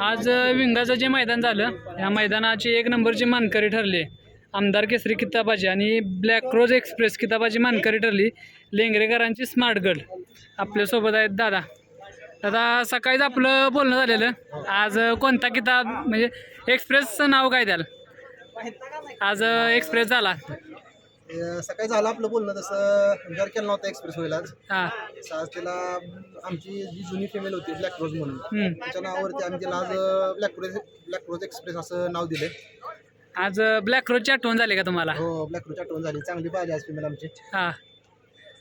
आज विंगाचं जे मैदान झालं या मैदानाची एक नंबरची मानकरी ठरली. आमदार केसरी किताबाची आणि ब्लॅक रोज एक्सप्रेस किताबाची मानकरी ठरली लेंगरेकरांची स्मार्ट गर्ल आपल्यासोबत आहेत दादा. दादा सकाळीच आपलं बोलणं झालेलं. आज कोणता किताब म्हणजे एक्सप्रेसचं नाव काय द्याल आज एक्सप्रेस झाला. सकाळी झालं आपलं बोलणं तसं विचार केला नव्हता एक्सप्रेस होईल आज. हां. आज तिला आमची जी जुनी फिमेल होती ब्लॅक रोज म्हणून हम्म. त्याच्या नावावरती आम्ही तिला आज black rose black rose express असं नाव दिले आज ब्लॅक रोजची आठवण झाली का तुम्हाला? हो ब्लॅक रोज आठवण झाली. चांगली पाहिजे आज फिमेल आमची. हां.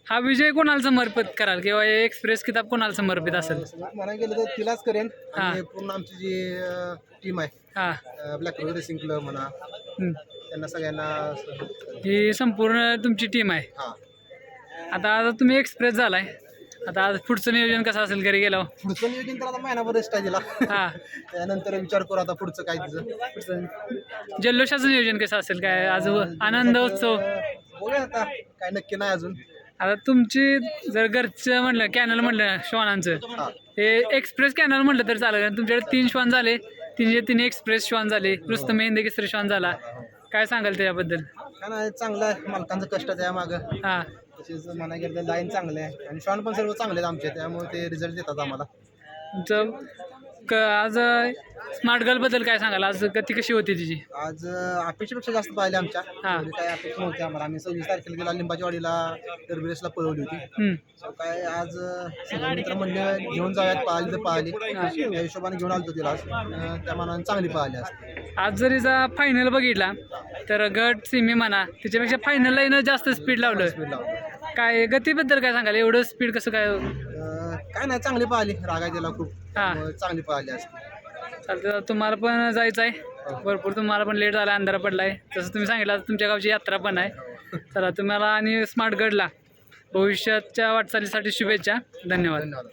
हा विजय कोणाला समर्पित कराल? किंवा हे एक्सप्रेस किताब कोणाला समर्पित असेल? म्हणायला गेलं तर तिलाच करेन. आणि पूर्ण आमची जी टीम आहे हां. ब्लॅक रोज रेसिंग क्लब म्हणा हम्म. त्यांना सगळ्यांना ही संपूर्ण तुमची टीम आहे. हां. आता आता तुम्ही एक्सप्रेस झालाय. आता आज पुढचं नियोजन कसं असेल घरी गेल्यावर? पुढचं नियोजन तर आता महिनाभर रेस्ट आहे तिला. हां. त्यानंतर विचार करू आता पुढचं काय तिचं. पुढचं जल्लोषाचं नियोजन कसं असेल काय? आज आनंद उत्सव? बघूया आता. काय नक्की नाही अजून. आता तुमची जर घरचं म्हणलं कॅनल म्हणलं श्वानांचं हां. हे एक्सप्रेस कॅनल म्हटलं तर चालेल. कारण तुमच्याकडे तीन श्वान झाले. तीनशे तीन एक्सप्रेस श्वान झाले. रुस्तम हिंद केसरी श्वान झाला. काय सांगाल त्याच्याबद्दल काय नाही चांगलं आहे. मालकांचं कष्ट त्या मागं. हां. तसेच म्हणा गेलं तर लाईन चांगले आहे. आणि शॉन पण सर्व चांगले आहेत आमचे. त्यामुळे ते रिझल्ट देतात आम्हाला. तुमचं क आज स्मार्ट गर्लबद्दल काय सांगाल? आज गती कशी होती तिची? आज अं, अपेक्षेपेक्षा जास्त पाहिले आमच्या. हा. एवढी काय अपेक्षा नव्हती आम्हाला. आम्ही सव्वीस तारखेला गेला लिंबाची वाडीला दरवेळेसला पळवली होती. हम्म. So काय आज अं, सगळे मित्र म्हणले घेऊन जाऊयात पाहिली तर पाहिली त्या हिशोबाने घेऊन आलतो तिला आज. अं, त्या मानाने चांगली पाहिली आज. आज जर हिचा फायनल बघितला तर गट सिमी म्हणा त्याच्यापेक्षा फायनलला येणं जास्त स्पीड लावलं. काय गतीबद्दल काय सांगाल? एवढं स्पीड कसं काय? काय नाही चांगली पाहिली राग खूप. हा. त्यामुळे चांगली पाहिली आज. चालतं तुम्हाला पण जायचं आहे भरपूर तुम्हाला पण लेट झाला अंधारा पडला आहे जसं तुम्ही सांगितलं आता तुमच्या गावची यात्रा पण आहे. चला तुम्हाला आणि स्मार्ट गडला भविष्याच्या वाटचालीसाठी शुभेच्छा. धन्यवाद. धन्यवाद.